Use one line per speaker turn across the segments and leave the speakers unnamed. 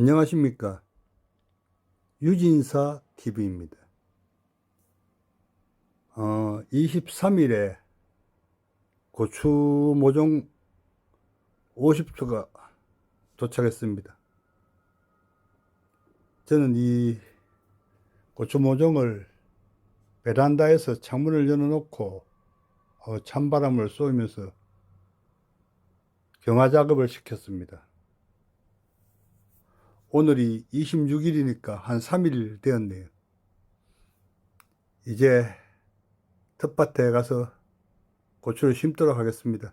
안녕하십니까. 유진사 TV입니다. 어, 23일에 고추 모종 50초가 도착했습니다. 저는 이 고추 모종을 베란다에서 창문을 열어놓고 어, 찬바람을 쏘면서 경화 작업을 시켰습니다. 오늘이 26일이니까 한 3일 되었네요. 이제 텃밭에 가서 고추를 심도록 하겠습니다.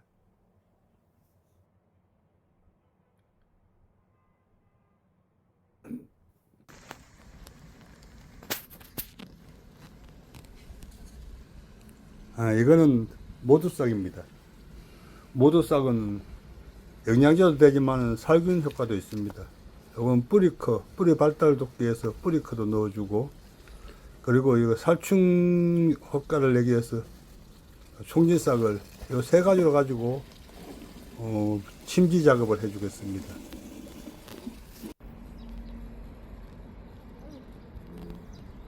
아, 이거는 모두싹입니다. 모두싹은 영양제도 되지만 살균 효과도 있습니다. 이건 뿌리커, 뿌리 발달 돕기 위해서 뿌리커도 넣어주고, 그리고 이거 살충 효과를 내기 위해서 총진싹을 이 세 가지로 가지고, 어, 침지 작업을 해주겠습니다.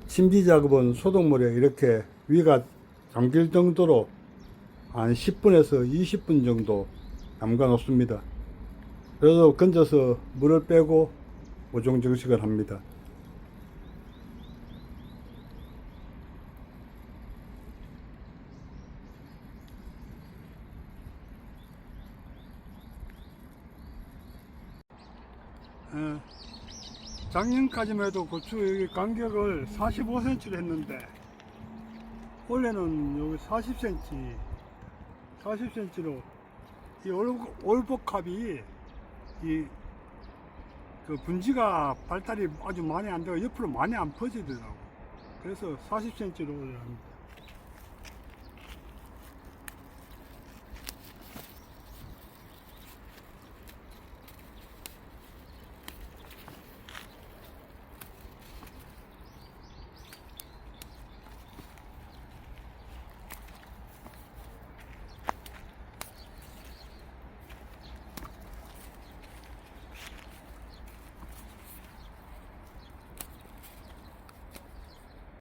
침지 작업은 소독물에 이렇게 위가 잠길 정도로 한 10분에서 20분 정도 담가 놓습니다. 그래서 건져서 물을 빼고 모종 정식을 합니다. 예, 작년까지만 해도 고추 여기 간격을 45cm로 했는데 원래는 여기 40cm 40cm로 이 올- 올복합이 이 그 분지가 발달이 아주 많이 안 되고 옆으로 많이 안 퍼지더라고. 그래서 40cm로 올려합니다.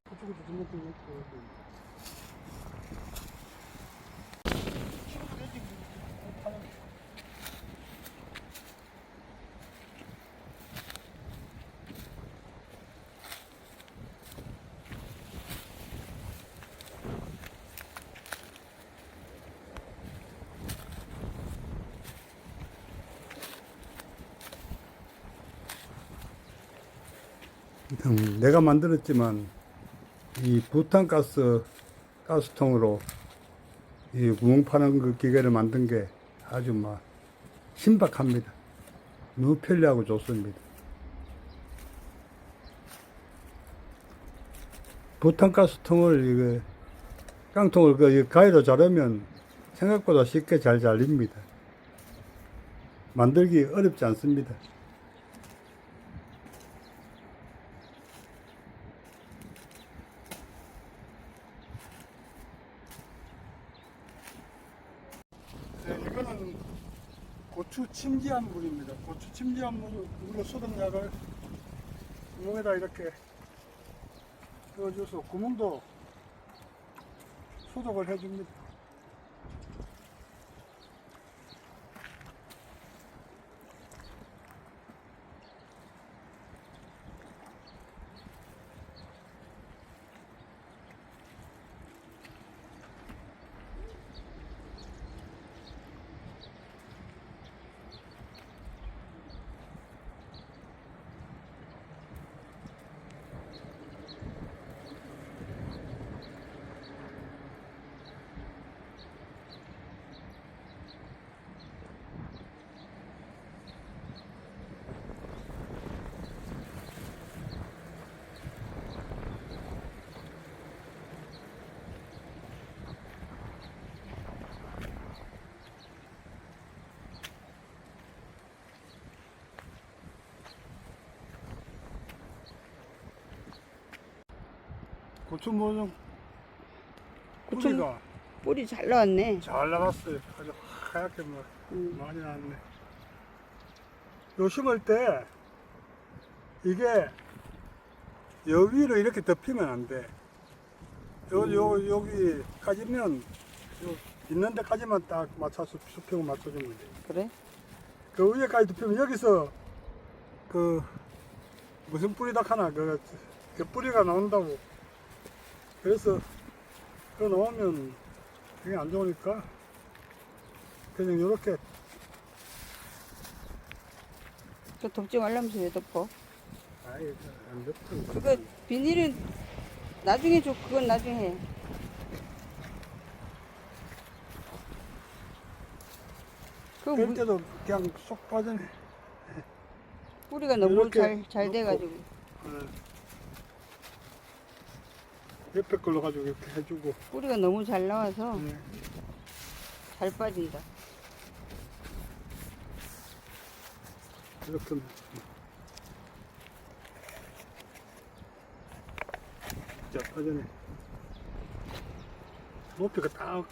그쪽에도 등록금 있고. 음, 내가 만들었지만 이 부탄가스 가스통으로 이 구멍 파는 그 기계를 만든 게 아주 막 신박합니다. 너무 편리하고 좋습니다. 부탄가스통을 이거 깡통을 그 가위로 자르면 생각보다 쉽게 잘 잘립니다. 만들기 어렵지 않습니다. 네, 이거는 고추 침지한 물입니다. 고추 침지한 물을, 물로 소독약을 구멍에다 이렇게 넣어줘서 구멍도 소독을 해줍니다. 고추 모종
고추-
뿌리가
뿌리 잘 나왔네.
잘 나갔어요. 아주 하얗게 뭐
음.
많이 나왔네. 요 심을 때 이게 여 위로 이렇게 덮이면 안 돼. 요, 요, 여기까지면 요 있는 데까지만 딱 맞춰서 수평을 맞춰주면 돼.
그래?
그 위에까지 덮이면 여기서 그 무슨 뿌리다 하나 그, 그 뿌리가 나온다고. 그래서 그거 나오면 그게 안 좋으니까 그냥 요렇게
그 덮지 말라면서 왜 덮어?
아예 안 덮어.
그거 비닐은 나중에 줘. 그건 나중에 해.
그뺄
물-
때도 그냥 쏙 빠져네.
뿌리가 너무
이렇게
잘. 돼가지고.
어. 옆에 걸로 가지고 이렇게 해주고.
뿌리가 너무 잘 나와서
네.
잘 빠진다.
이렇게. 자, 빠져네. 높이가 딱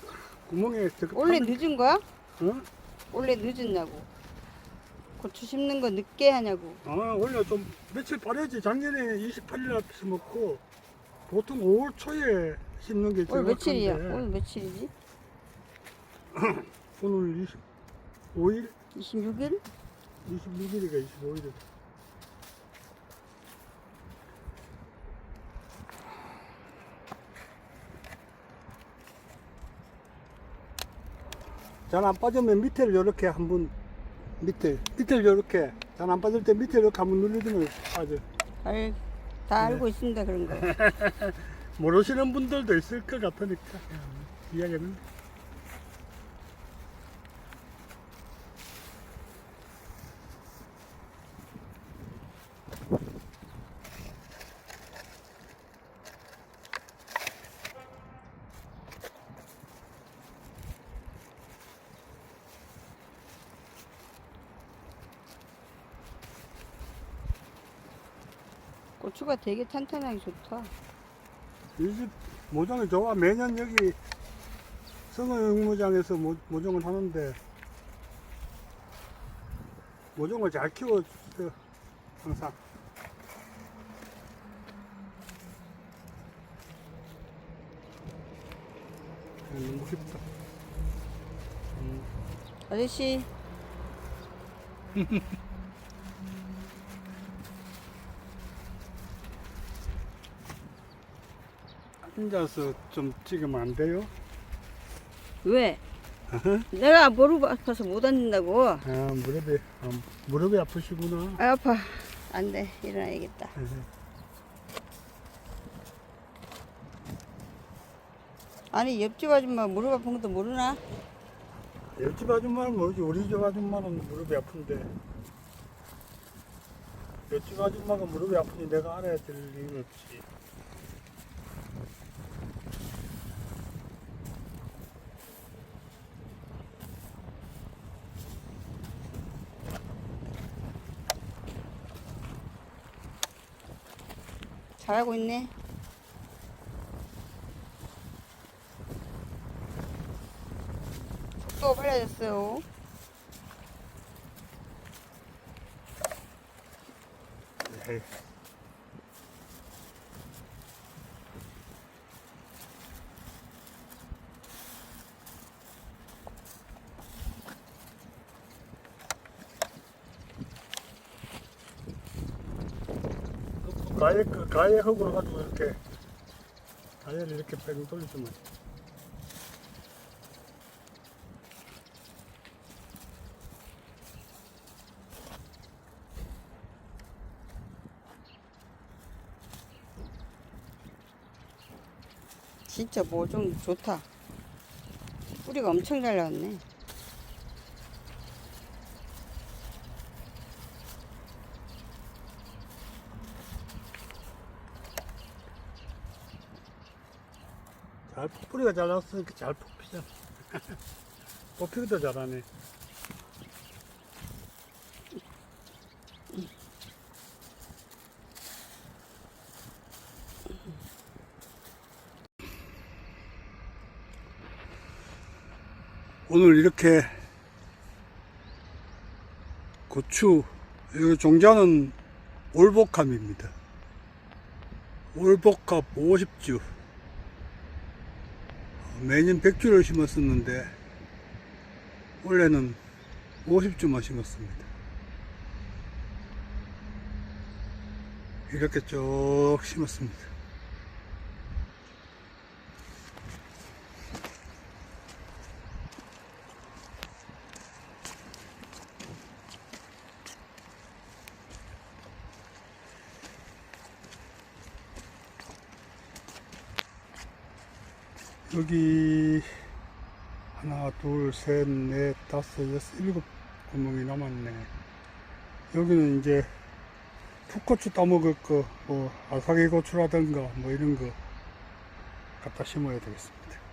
구멍에 저거
원래 늦은 거야?
어?
원래 늦었냐고. 고추 심는 거 늦게 하냐고.
아, 원래 좀 며칠 빠르지. 작년에 28일 날 심었고, 보통 5월 초에 심는 게
오늘 며칠이야? 오늘 며칠이지?
오늘 25일?
26일?
26일이가 25일이다. 잘 안 빠지면 밑에를 이렇게 한번 밑에 밑에를 이렇게 잘 안 빠질 때 밑에 이렇게 한번 눌러주면 빠져.
알, 다
네.
알고 있습니다, 그런 거.
모르시는 분들도 있을 것 같으니까 이야기는.
고추가 되게 탄탄하게 좋다.
이 집 모종이 좋아. 매년 여기 성어육모장에서 모- 모종을 하는데 모종을 잘 키워주세요. 항상. 아, 너무 깊다.
아저씨,
앉아서 좀 찍으면 안 돼요?
왜? 내가 무릎 아파서 못 앉는다고.
아, 무릎이, 아, 무릎이 아프시구나.
아, 아파. 안 돼. 일어나야겠다. 아니, 옆집 아줌마 무릎 아픈 것도 모르나?
옆집 아줌마는 뭐지? 우리 집 아줌마는 무릎이 아픈데. 옆집 아줌마가 무릎이 아프니 내가 알아야 될 이유는 없지.
잘하고 있네. 속도가 빨라졌어요.
가해 흙으로 가지고 이렇게 가해를 이렇게 뺑 돌려주면
진짜 뭐 좀 좋다. 뿌리가 엄청 잘 나왔네.
잘 뿌리가 잘 나왔으니까 잘 뽑히잖아. 뽑히기도 잘하네. 오늘 이렇게 고추, 이 종자는 올복함입니다. 올복합 50주. 매년 100주를 심었었는데, 올해는 50주만 심었습니다. 이렇게 쭉 심었습니다. 여기 하나, 둘, 셋, 넷, 다섯, 여섯, 일곱 구멍이 남았네. 여기는 이제 풋고추 따먹을 거, 뭐 아사기 고추라든가 뭐 이런 거 갖다 심어야 되겠습니다.